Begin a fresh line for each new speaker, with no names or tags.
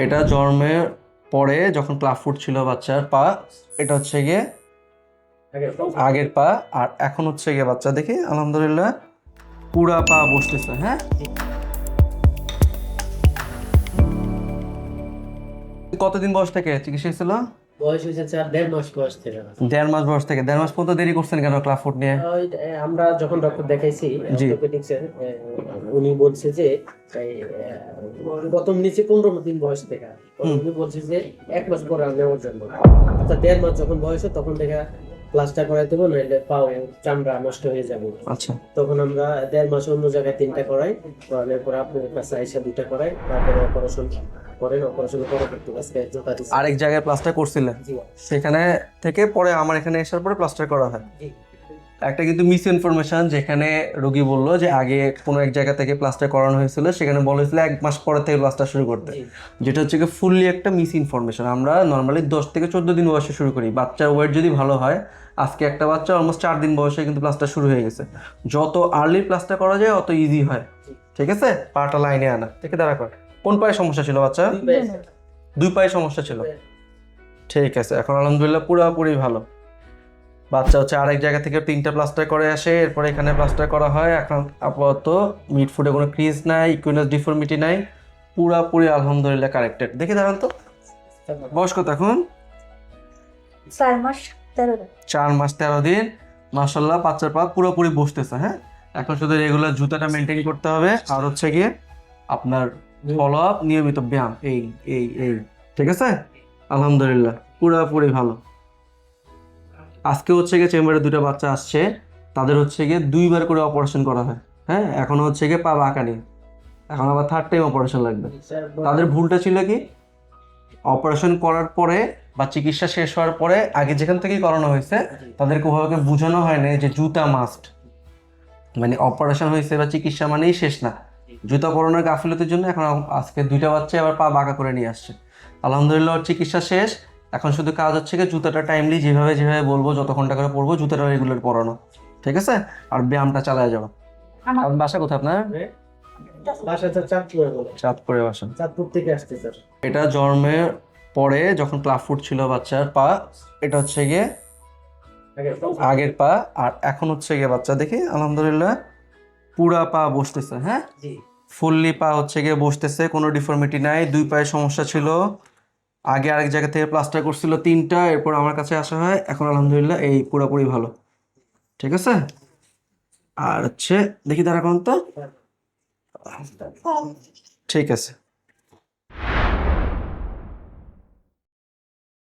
এটা জন্মের পরে যখন ক্লাব ফুট ছিল বাচ্চার পা এটা হচ্ছে গিয়ে আগের পা। আর এখন হচ্ছে গিয়ে বাচ্চা। দেখি আলহামদুলিল্লাহ পুরা পা বসতেছে হ্যাঁ? কতদিন বয়স থেকে চিকিৎসা ছিল?
বয়স হয়েছে চার দেড় মাস বয়স থেকে।
দেড় মাস বয়স থেকে। দেড় মাস পর্যন্ত দেরি করছেন কেন ক্লাব ফুট নিয়ে?
আমরা যখন ডক্টর দেখাইছি উনি বলছে যে প্রথম নিচে পনেরো দিন বয়স থেকে উনি বলছে যে এক মাস পরে নেওয়ার জন্য। অর্থাৎ দেড় মাস যখন বয়স তখন থেকে প্লাস্টার করাই দেবো নইলে পাও চামড়া নষ্ট হয়ে যাবে।
আচ্ছা।
তখন আমরা দেড় মাস অন্য জায়গায় তিনটা করাই করানোর পর আপনার কাছে আইসা দুটা করাই তারপরে অপারেশন করেন অপারেশন দিচ্ছি।
আরেক জায়গায় প্লাস্টার করছিলেন? সেখানে থেকে পরে আমার এখানে এসার পরে প্লাস্টার করা হয়? একটা কিন্তু মিস ইনফরমেশন যেখানে রোগী বলল যে আগে কোনো এক জায়গা থেকে প্লাস্টার করানো হয়েছিল সেখানে বলেছিল এক মাস পরে থেকে প্লাস্টার শুরু করতে। যেটা হচ্ছে কি ফুললি একটা মিস ইনফরমেশন আমরা নর্মালি দশ থেকে চোদ্দ দিন বয়সে শুরু করি। বাচ্চার ওয়েট যদি ভালো হয় আজকে একটা বাচ্চা অলমোস্ট চার দিন বয়সে কিন্তু প্লাস্টার শুরু হয়ে গেছে। যত আর্লি প্লাস্টার করা যায় অত ইজি হয়। ঠিক আছে? পাটা লাইনে আনা। থেকে দাঁড়া কর। কোন পায়ে সমস্যা ছিল বাচ্চা?
দুই পায়ে।
সমস্যা ছিল। ঠিক আছে এখন আলহামদুলিল্লাহ পুরোপুরি ভালো। বাচ্চা হচ্ছে আরেক জায়গা থেকে তিনটা প্লাস্টার করে আসে এরপরে এখানে প্লাস্টার করা হয়। এখন আপাতত মিড ফুডে কোনো ক্রিজ নাই ইকুইনাস ডিফর্মিটি নাই পুরাপুরি আলহামদুলিল্লাহ কারেক্টেড দেখে দাঁড়ান তো। বয়স কত এখন?
চার মাস তেরো
চার মাস তেরো দিন। মাসাল্লাহ বাচ্চার পা পুরোপুরি বসতেছে হ্যাঁ? এখন শুধু রেগুলার জুতাটা মেনটেন করতে হবে। আর হচ্ছে গিয়ে আপনার ফলো আপ নিয়মিত ব্যায়াম এই এই এই। ঠিক আছে? আলহামদুলিল্লাহ পুরোপুরি ভালো। আজকে হচ্ছে গিয়ে চেম্বারে দুটো বাচ্চা আসছে তাদের হচ্ছে গিয়ে দুইবার করে অপারেশন করা হয়। হ্যাঁ এখন হচ্ছে গিয়ে পা বাঁকা নেই। এখন আবার থার্ড টাইম অপারেশন লাগবে। তাদের ভুলটা ছিল কি? অপারেশন করার পরে বা চিকিৎসা শেষ হওয়ার পরে আগে যেখান থেকেই করানো হয়েছে তাদেরকে ওভাবে বোঝানো হয় না যে জুতা মাস্ট মানে অপারেশন হয়েছে বা চিকিৎসা মানেই শেষ না। জুতা পরানোর গাফিলতির জন্য এখন আজকে দুইটা বাচ্চা আবার পা বাঁকা করে নিয়ে আসছে। আলহামদুলিল্লাহ চিকিৎসা শেষ। এখন শুধু কাজ হচ্ছে কি জুতাটা টাইমলি যেভাবে যেভাবে বলব যত ঘণ্টা করে পরবো জুতাটা রেগুলার পরানো। ঠিক আছে? আর ব্যায়ামটা চালায়
আমার
আপনার বাসা কোথায় আপনার?
চাঁদপুরে
বাসা।
চাঁদপুর থেকে আসছে স্যার।
এটা জন্মের পরে যখন ক্লাব ফুট ছিল বাচ্চার পা এটা হচ্ছে গিয়ে আগের পা। আর এখন হচ্ছে গিয়ে বাচ্চা। দেখি আলহামদুলিল্লাহ পুরা পা বসতেছে হ্যাঁ? ফুললি পা হচ্ছে গিয়ে বসতেছে কোনো ডিফর্মিটি নাই দুই পায়ে সমস্যা ছিল। আগে আরেক জায়গা থেকে প্লাস্টার করছিল তিনটা, এরপর আমার কাছে আসা হয়। এখন আলহামদুলিল্লাহ এই পুরোপুরি ভালো। ঠিক আছে? আর হচ্ছে, দেখি দাঁড়া কোন তো ঠিক আছে।